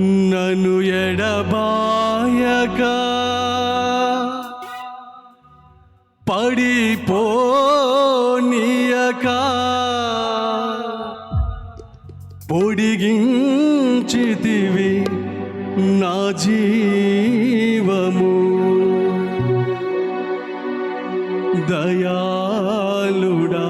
నను ఎడబాయగా పడిపోనియక. పొడిగించితివి నా జీవము. దయాలుడా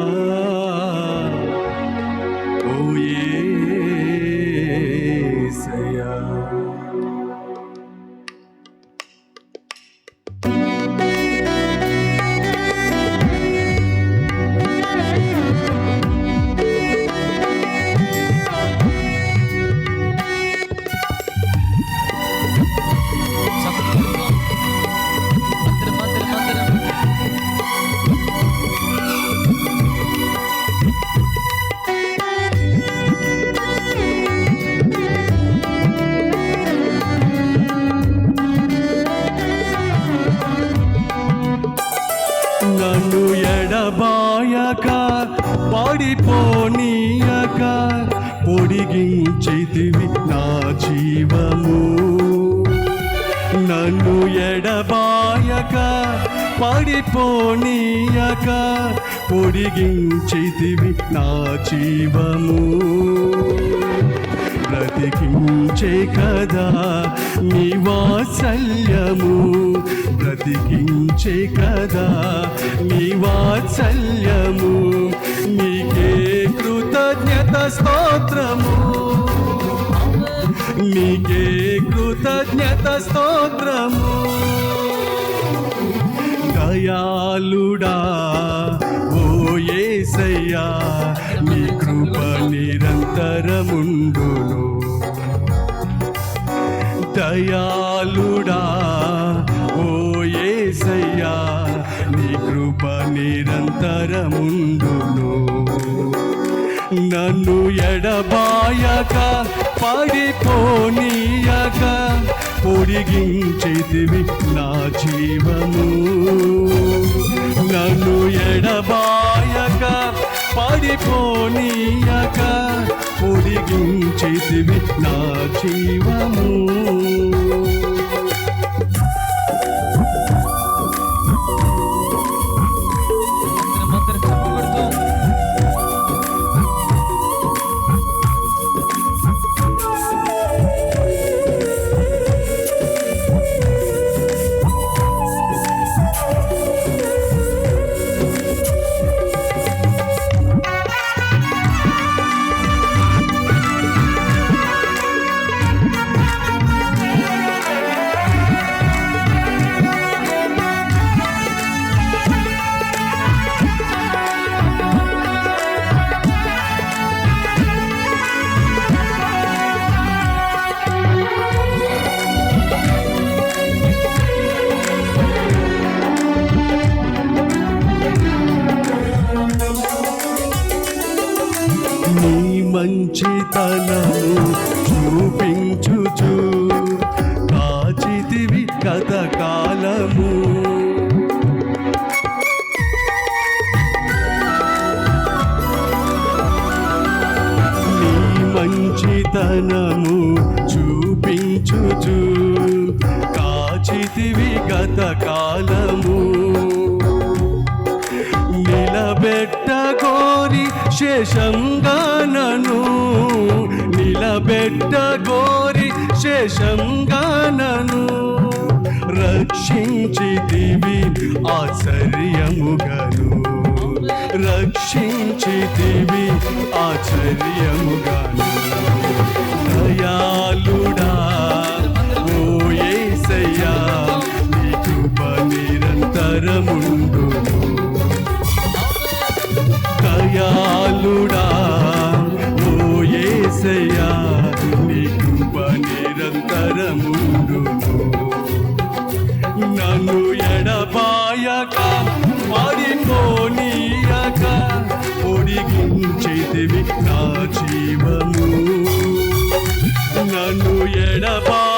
ఎడబాయక పడిపోనీయక పొడిగించితివి నా జీవము. నన్ను ఎడబాయక పడిపోనీయక పొడిగించితివి నా జీవము. బ్రతికించే కదా నీ వాత్సల్యము. బ్రతికించే కదా నీ వాత్సల్యము. నీకే కృతజ్ఞత స్తోత్రము. నీకే కృతజ్ఞత స్తోత్రము. దయాళుడా ఓ ఏసయ్యా నీ కృప నిరంతరముండును. దయాళుడా ఓ ఏసయ్యా నీ కృప నిరంతరముండును. నన్ను ఎడబాయక పడిపోనీయక పొడిగించేదివి నా జీవము. నన్ను ఎడబాయక పడిపోనీయక పొడిగించేదివి నా జీవము గోరి శేషంగానను నిలబెట్ట గోరి శేషంగానను రక్షించితివి ఆశ్చర్యముగను. రక్షించితివి ఆశ్చర్యము నన్ను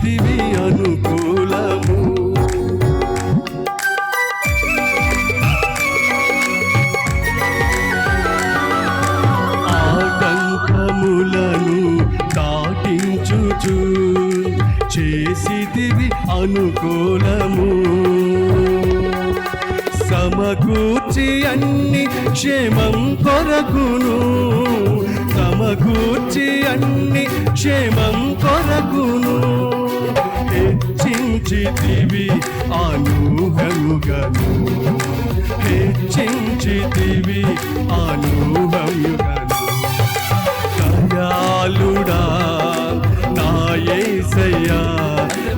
చేసితివి అనుకూలము. ఆటంకములను దాటించుచు చేసిదివి అనుకూలము. సమకూర్చి అన్ని క్షేమం కొరకును సమకూర్చి అన్ని క్షేమం కొరకును. హెచ్చించితివి అనూహముగను హెచ్చించితివి అనూహముగను దయాళుడా నాయసయ్యా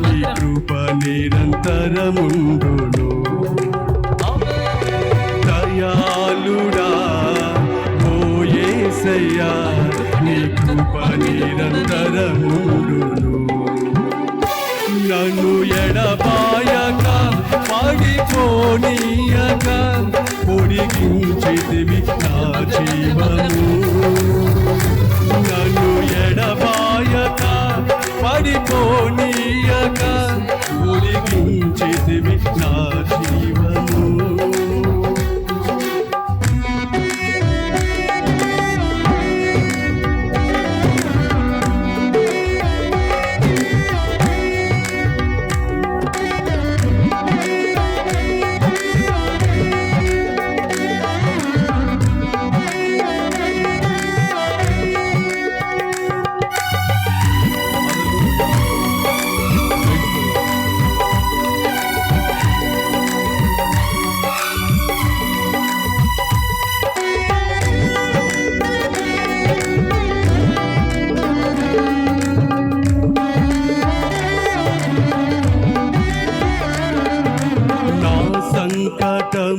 నీ కృప నిరంతరముండును. దయాళుడా ఓ ఏసయ్యా నిరంతరముండును. నన్ను ఎడబాయక పడిపోనీయక పొడిగించితివి నా జీవము.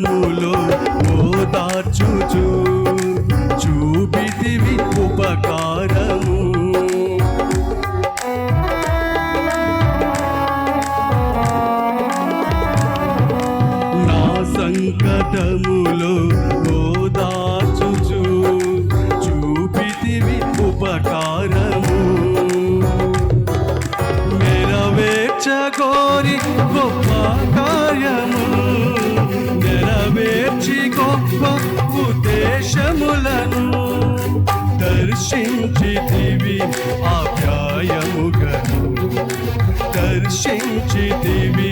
ఓ ఓదార్చుచు చూపితివి ఉపకారము. నా సంకటములో ఓదార్చుచు చూపితివి ఉపకారము దర్శించితివి ఆప్యాయముగను. దర్శించితివి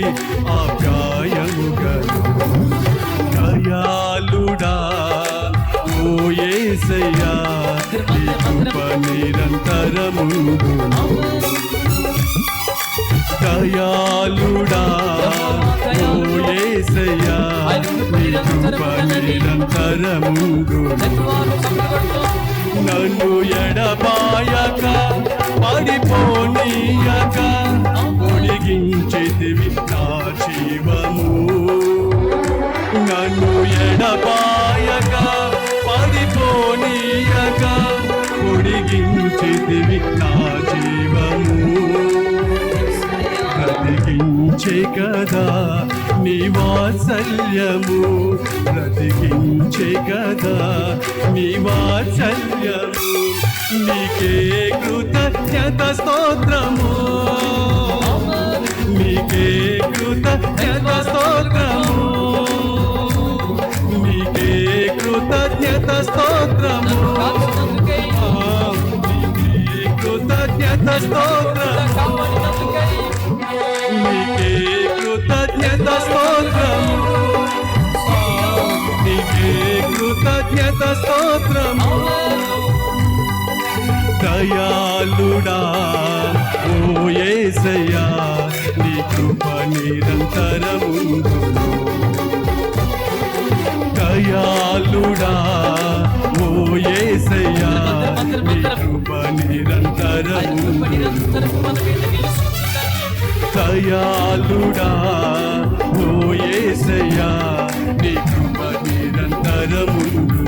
ఆప్యాయముగను. దయాళుడా ఓ యేసయ్యా నీ కృప నిరంతరముండును దయాళుడా ఓ యేసయ్యా నీ కృప నిరంతరముండును నన్ను ఎడబాయక పడిపోనీయక పొడిగించితివి నా జీవము. నన్ను ఎడబాయక పడిపోనీయక పొడిగించితివి నా జీవము. బ్రతికించే కదా నీ వాత్సల్యము. బ్రతికించే కదా నీ వాత్సల్యము నీకే కృతజ్ఞత స్తోత్రము. నీకే కృతజ్ఞత స్తోత్రము. నీకే కృతజ్ఞత స్తోత్రము. కాచినందుకై నీకే కృతజ్ఞత స్తోత్రము దయాళుడా. ఓ యేసయ్యా నీ కృప నిరంతరముందును దయాళుడా ఓ యేసయ్యా నీ కృప నిరంతరముందును దయాళుడా ఓ యేసయ్యా నీ కృప నిరంతరముందును